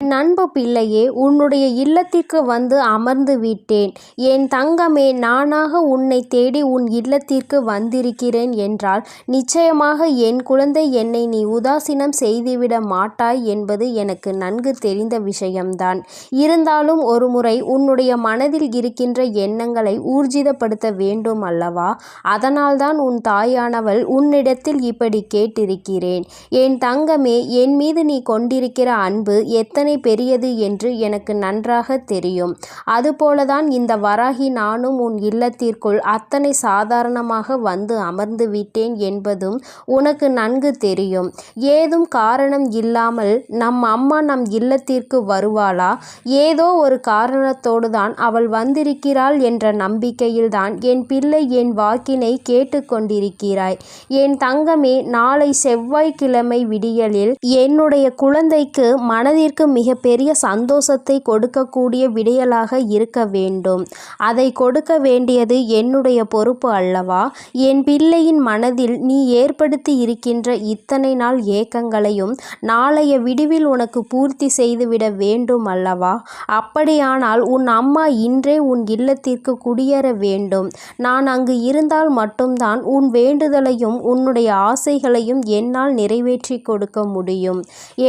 நண்பு பிள்ளையே உன்னுடைய இல்லத்திற்கு வந்து அமர்ந்து விட்டேன். என் தங்கமே நானாக உன்னை தேடி உன் இல்லத்திற்கு வந்திருக்கிறேன் என்றால் நிச்சயமாக என் குழந்தை என்னை நீ உதாசீனம் செய்துவிட மாட்டாய் என்பது எனக்கு நன்கு தெரிந்த விஷயம்தான். இருந்தாலும் ஒருமுறை உன்னுடைய மனதில் இருக்கின்ற எண்ணங்களை ஊர்ஜிதப்படுத்த வேண்டும் அல்லவா? அதனால்தான் உன் தாயானவள் உன்னிடத்தில் இப்படி கேட்டிருக்கிறேன். என் தங்கமே என் மீது நீ கொண்டிருக்கிற அன்பு எத்தனை பெரியது என்று எனக்கு நன்றாக தெரியும். அதுபோலதான் இந்த வராகி நானும் உன் இல்லத்திற்குள் அத்தனை சாதாரணமாக வந்து அமர்ந்து விட்டேன் என்பதும் உனக்கு நன்கு தெரியும். ஏதும் காரணம் இல்லாமல் நம் அம்மா நம் இல்லத்திற்கு வருவாளா? ஏதோ ஒரு காரணத்தோடு தான் அவள் வந்திருக்கிறாள் என்ற நம்பிக்கையில்தான் என் பிள்ளை என் வாக்கினை கேட்டுக்கொண்டிருக்கிறாய் என் தங்கமே நாளை செவ்வாய்க்கிழமை விடியலில் என்னுடைய குழந்தைக்கு மனதிற்கு மிகப்பெரிய சந்தோஷத்தை கொடுக்கக்கூடிய விடியலாக இருக்க வேண்டும். அதை கொடுக்க வேண்டியது என்னுடைய பொறுப்பு அல்லவா? என் பிள்ளையின் மனதில் நீ ஏற்படுத்தி இருக்கின்ற இத்தனை நாள் ஏக்கங்களையும் நாளைய விடிவில் உனக்கு பூர்த்தி செய்துவிட வேண்டும் அல்லவா? அப்படியானால் உன் அம்மா இன்றே உன் இல்லத்திற்கு குடியேற வேண்டும். நான் அங்கு இருந்தால் மட்டும்தான் உன் வேண்டுதலையும் உன்னுடைய ஆசைகளையும் என்னால் நிறைவேற்றி கொடுக்க முடியும்.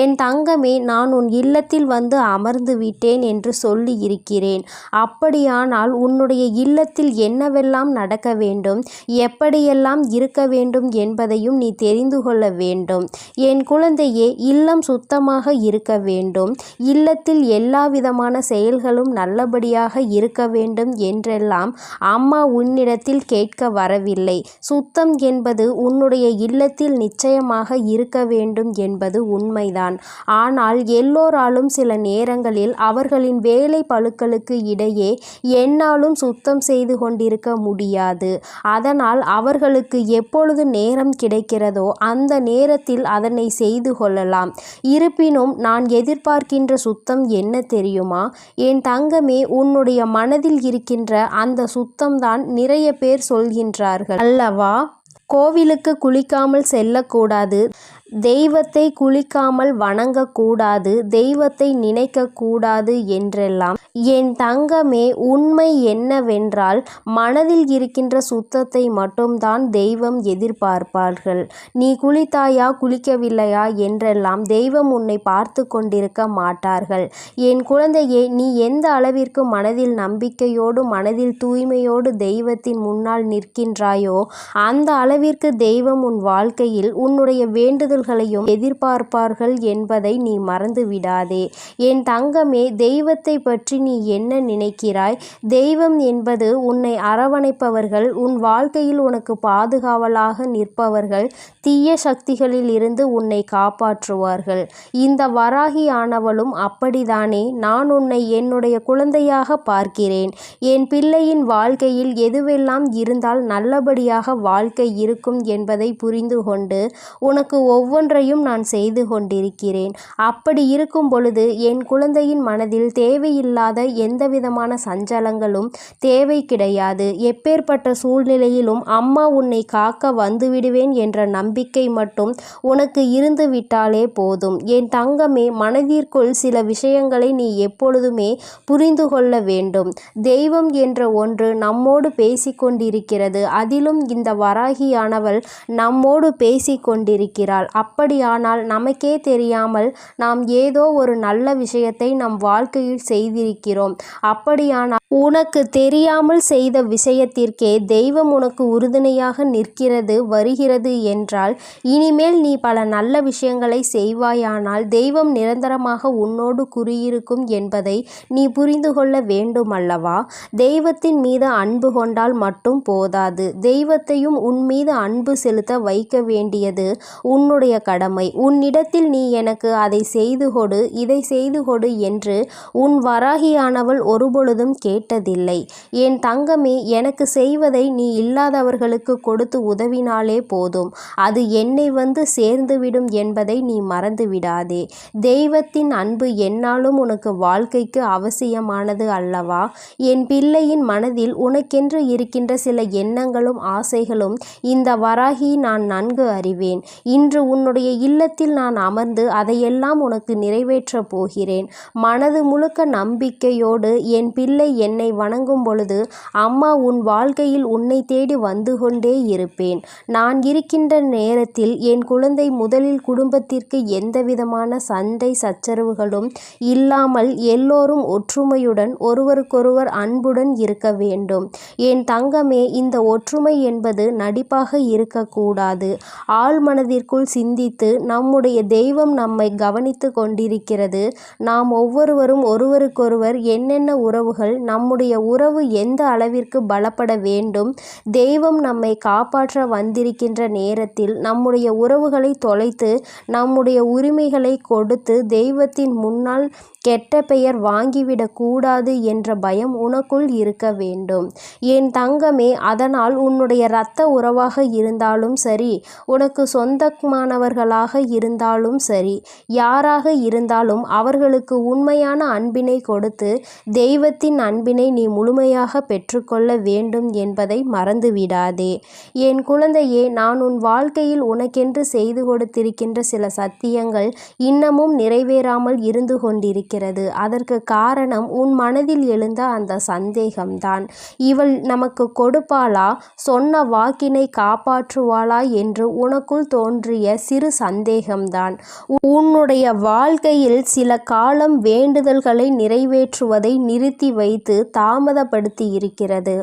என் தங்கமே நான் உன் இல்ல இல்லத்தில் வந்து அமர்ந்து விட்டேன் என்று சொல்லி இருக்கிறேன். அப்படியானால் உன்னுடைய இல்லத்தில் என்னவெல்லாம் நடக்க வேண்டும்? எப்படியெல்லாம் இருக்க வேண்டும் என்பதையும் நீ தெரிந்து கொள்ள வேண்டும். என் குழந்தையே இல்லம் சுத்தமாக இருக்க வேண்டும். இல்லத்தில் எல்லா விதமான செயல்களும் நல்லபடியாக இருக்க வேண்டும் என்றெல்லாம் அம்மா உன்னிடத்தில் கேட்க வரவில்லை. சுத்தம் என்பது உன்னுடைய இல்லத்தில் நிச்சயமாக இருக்க வேண்டும் என்பது உண்மைதான். ஆனால் எல்லோராலும் சில நேரங்களில் அவர்களின் வேலை பழுக்களுக்கு இடையே என்னாலும் சுத்தம் செய்து கொண்டிருக்க முடியாது. அதனால் அவர்களுக்கு எப்பொழுது நேரம் கிடைக்கிறதோ அந்த நேரத்தில் அதனை செய்து கொள்ளலாம். இருப்பினும் நான் எதிர்பார்க்கின்ற சுத்தம் என்ன தெரியுமா? என் தங்கமே உன்னுடைய மனதில் இருக்கின்ற அந்த சுத்தம்தான் நிறைய பேர் சொல்கின்றார்கள். அல்லவா? கோவிலுக்கு குளிக்காமல் செல்லக்கூடாது. தெய்வத்தை குளிக்காமல் வணங்கக்கூடாது தெய்வத்தை நினைக்கக்கூடாது என்றெல்லாம். என் தங்கமே உண்மை என்னவென்றால் மனதில் இருக்கின்ற சுத்தத்தை மட்டும்தான் தெய்வம் எதிர்பார்ப்பார்கள். நீ குளித்தாயா குளிக்கவில்லையா என்றெல்லாம் தெய்வம் உன்னை பார்த்து கொண்டிருக்க மாட்டார்கள். என் குழந்தையே நீ எந்த அளவிற்கு மனதில் நம்பிக்கையோடு மனதில் தூய்மையோடு தெய்வத்தின் முன்னால் நிற்கின்றாயோ அந்த அளவிற்கு தெய்வம் உன் வாழ்க்கையில் உன்னுடைய வேண்டுதல் வேண்டுதல்களையும் எதிர்பார்ப்பார்கள் என்பதை நீ மறந்து விடாதே என் தங்கமே தெய்வத்தை பற்றி நீ என்ன நினைக்கிறாய்? தெய்வம் என்பது உன்னை அரவணைப்பவர்கள் உன் வாழ்க்கையில் உனக்கு பாதுகாவலாக நிற்பவர்கள் தீய சக்திகளில் இருந்து உன்னை காப்பாற்றுவார்கள். இந்த வராகி ஆனவளும் அப்படிதானே நான் உன்னை என்னுடைய குழந்தையாக பார்க்கிறேன். என் பிள்ளையின் வாழ்க்கையில் எதுவெல்லாம் இருந்தால் நல்லபடியாக வாழ்க்கை இருக்கும் என்பதை புரிந்து கொண்டு உனக்கு ஒவ்வொரு ஒவ்வொன்றையும் நான் செய்து கொண்டிருக்கிறேன். அப்படி இருக்கும் பொழுது என் குழந்தையின் மனதில் தேவையில்லாத எந்தவிதமான சஞ்சலங்களும் தேவை கிடையாது. எப்பேற்பட்ட சூழ்நிலையிலும் அம்மா உன்னை காக்க வந்துவிடுவேன் என்ற நம்பிக்கை மட்டும் உனக்கு இருந்து விட்டாலே போதும். என் தங்கமே மனதிற்குள் சில விஷயங்களை நீ எப்பொழுதுமே புரிந்து கொள்ள வேண்டும். தெய்வம் என்ற ஒன்று நம்மோடு பேசிக்கொண்டிருக்கிறது அதிலும் இந்த வராகியானவள் நம்மோடு பேசிக்கொண்டிருக்கிறாள் அப்படியானால் நமக்கே தெரியாமல் நாம் ஏதோ ஒரு நல்ல விஷயத்தை நம் வாழ்க்கையில் செய்திருக்கிறோம். அப்படியானால் உனக்கு தெரியாமல் செய்த விஷயத்திற்கே தெய்வம் உனக்கு உறுதுணையாக நிற்கிறது வருகிறது என்றால் இனிமேல் நீ பல நல்ல விஷயங்களை செய்வாயானால் தெய்வம் நிரந்தரமாக உன்னோடு குறியிருக்கும் என்பதை நீ புரிந்து கொள்ள வேண்டும் அல்லவா தெய்வத்தின் மீது அன்பு கொண்டால் மட்டும் போதாது. தெய்வத்தையும் உன் மீது அன்பு செலுத்த வைக்க வேண்டியது உன்னுடைய கடமை. உன்னிடத்தில் நீ எனக்கு அதை செய்து கொடு இதை செய்து கொடு என்று உன் வராகியானவள் ஒருபொழுதும் கே கேட்டதில்லை. என் தங்கமே எனக்கு செய்வதை நீ இல்லாதவர்களுக்கு கொடுத்து உதவினாலே போதும். அது என்னை வந்து சேர்ந்துவிடும் என்பதை நீ மறந்து விடாதே தெய்வத்தின் அன்பு என்னாலும் உனக்கு வாழ்க்கைக்கு அவசியமானது அல்லவா? என் பிள்ளையின் மனதில் உனக்கென்று இருக்கின்ற சில எண்ணங்களும் ஆசைகளும் இந்த வராகி நான் நன்கு அறிவேன். இன்று உன்னுடைய இல்லத்தில் நான் அமர்ந்து அதையெல்லாம் உனக்கு நிறைவேற்றப் போகிறேன். மனது முழுக்க நம்பிக்கையோடு என் பிள்ளை என்னை வணங்கும் பொழுது அம்மா உன் வாழ்க்கையில் உன்னை தேடி வந்து கொண்டே இருப்பேன். நான் இருக்கின்ற நேரத்தில் என் குழந்தை முதலில் குடும்பத்திற்கு எந்தவிதமான சண்டை சச்சரவுகளும் இல்லாமல் எல்லோரும் ஒற்றுமையுடன் ஒருவருக்கொருவர் அன்புடன் இருக்க வேண்டும். என் தங்கமே இந்த ஒற்றுமை என்பது நடிப்பாக இருக்கக்கூடாது. ஆழ்மனதிற்குள் சிந்தித்து நம்முடைய தெய்வம் நம்மை கவனித்து கொண்டிருக்கிறது. நாம் ஒவ்வொருவரும் ஒருவருக்கொருவர் என்னென்ன உறவுகள் நம்முடைய உறவு எந்த அளவிற்கு பலப்பட வேண்டும் தெய்வம் நம்மை காப்பாற்ற வந்திருக்கின்ற நேரத்தில் நம்முடைய உறவுகளை தொலைத்து நம்முடைய உரிமைகளை கொடுத்து தெய்வத்தின் முன்னால் கெட்ட பெயர் வாங்கிவிடக்கூடாது என்ற பயம் உனக்குள் இருக்க வேண்டும். என் தங்கமே அதனால் உன்னுடைய இரத்த உறவாக இருந்தாலும் சரி உனக்கு சொந்தமானவர்களாக இருந்தாலும் சரி யாராக இருந்தாலும் அவர்களுக்கு உண்மையான அன்பினை கொடுத்து தெய்வத்தின் அன்பு நீ முழுமையாக பெற்றுக்கொள்ள வேண்டும் என்பதை மறந்துவிடாதே. என் குழந்தையே நான் உன் வாழ்க்கையில் உனக்கென்று செய்து கொடுத்திருக்கின்ற சில சத்தியங்கள் இன்னமும் நிறைவேறாமல் இருந்து கொண்டிருக்கிறது. அதற்கு காரணம் உன் மனதில் எழுந்த அந்த சந்தேகம்தான். இவள் நமக்கு கொடுப்பாளா? சொன்ன வாக்கினை காப்பாற்றுவாளா என்று உனக்குள் தோன்றிய சிறு சந்தேகம்தான். உன்னுடைய வாழ்க்கையில் சில காலம் வேண்டுதல்களை நிறைவேற்றுவதை நிறுத்தி வைத்து தாமதப்படுத்தி இருக்கிறது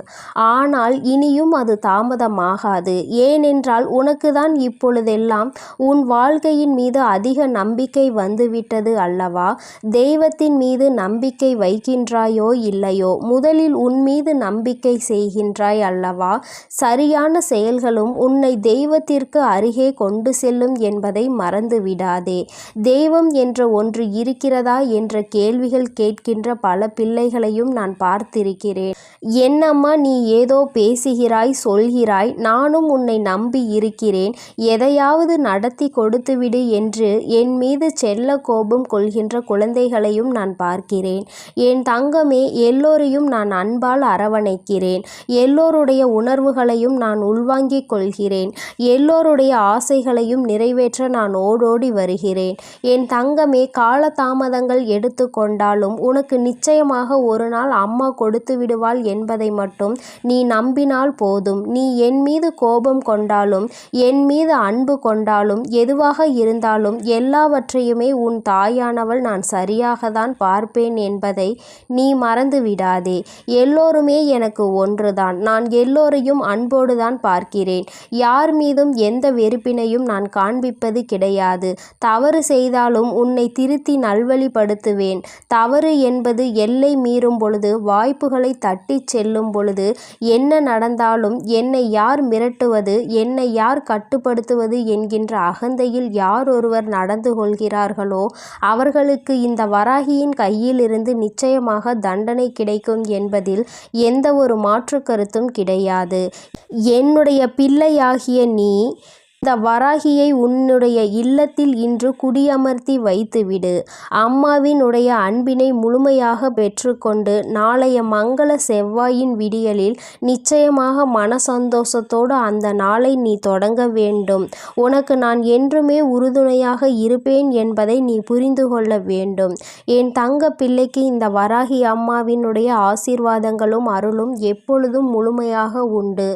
ஆனால் இனியும் அது தாமதமாகாது. ஏனென்றால் உனக்கு தான் இப்பொழுதெல்லாம் உன் வாழ்க்கையின் மீது அதிக நம்பிக்கை வந்துவிட்டது அல்லவா? தெய்வத்தின் மீது நம்பிக்கை வைக்கின்றாயோ இல்லையோ? முதலில் உன் மீது நம்பிக்கை செய்கின்றாய் அல்லவா? சரியான செயல்களும் உன்னை தெய்வத்திற்கு அருகே கொண்டு செல்லும் என்பதை மறந்து விடாதே தெய்வம் என்ற ஒன்று இருக்கிறதா என்ற கேள்விகள் கேட்கின்ற பல பிள்ளைகளையும் நான் பார்த்திருக்கிறேன். என்னம்மா நீ ஏதோ பேசுகிறாய் சொல்கிறாய் நானும் உன்னை நம்பி இருக்கிறேன். எதையாவது நடத்தி கொடுத்துவிடு என்று என் மீது செல்ல கோபம் கொள்கின்ற குழந்தைகளையும் நான் பார்க்கிறேன். என் தங்கமே எல்லோரையும் நான் அன்பால் அரவணைக்கிறேன். எல்லோருடைய உணர்வுகளையும் நான் உள்வாங்கிக் கொள்கிறேன். எல்லோருடைய ஆசைகளையும் நிறைவேற்ற நான் ஓடோடி வருகிறேன். என் தங்கமே காலதாமதங்கள் எடுத்துக்கொண்டாலும் உனக்கு நிச்சயமாக ஒரு நாள் அம்மா கொடுத்து விடுவாள் என்பதை மட்டும் நீ நம்பினால் போதும். நீ என் மீது கோபம் கொண்டாலும் என் மீது அன்பு கொண்டாலும் எதுவாக இருந்தாலும் எல்லாவற்றையுமே உன் தாயானவள் நான் சரியாக தான் பார்ப்பேன் என்பதை நீ மறந்து விடாதே. எல்லோருமே எனக்கு ஒன்றுதான். நான் எல்லோரையும் அன்போடு தான் பார்க்கிறேன். யார் மீதும் எந்த வெறுப்பினையும் நான் காண்பிப்பது கிடையாது. தவறு செய்தாலும் உன்னை திருத்தி நல்வழிப்படுத்துவேன். தவறு என்பது எல்லை மீறும் பொழுது வாய்ப்புகளை தட்டிச் செல்லும் பொழுது என்ன நடந்தாலும் என்னை யார் மிரட்டுவது என்னை யார் கட்டுப்படுத்துவது என்கின்ற அகந்தையில் யார் ஒருவர் நடந்து கொள்கிறார்களோ அவர்களுக்கு இந்த வராகியின் கையிலிருந்து நிச்சயமாக தண்டனை கிடைக்கும் என்பதில் எந்த ஒரு மாற்று கருத்தும் கிடையாது. என்னுடைய பிள்ளையாகிய நீ இந்த வராகியை உன்னுடைய இல்லத்தில் இன்று குடியமர்த்தி வைத்துவிடு. அம்மாவினுடைய அன்பினை முழுமையாக பெற்றுக்கொண்டு நாளைய மங்கள செவ்வாயின் விடியலில் நிச்சயமாக மன சந்தோஷத்தோடு அந்த நாளை நீ தொடங்க வேண்டும். உனக்கு நான் என்றுமே உறுதுணையாக இருப்பேன் என்பதை நீ புரிந்து கொள்ள வேண்டும். என் தங்க பிள்ளைக்கு இந்த வராகி அம்மாவினுடைய ஆசீர்வாதங்களும் அருளும் எப்பொழுதும் முழுமையாக உண்டு.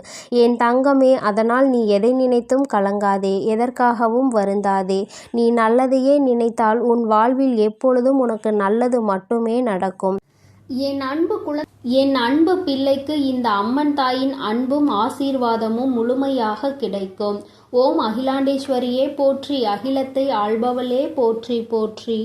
என் தங்கமே அதனால் நீ எதை நினைத்தும் கலங்க கலங்காதே எதற்காகவும் வருந்தாதே. நீ நல்லதையே நினைத்தால் உன் வாழ்வில் எப்பொழுதும் உனக்கு நல்லது மட்டுமே நடக்கும். என் அன்பு குல என் அன்பு பிள்ளைக்கு இந்த அம்மன் தாயின் அன்பும் ஆசீர்வாதமும் முழுமையாக கிடைக்கும். ஓம் அகிலாண்டேஸ்வரியே போற்றி அகிலத்தை ஆள்பவளே போற்றி போற்றி.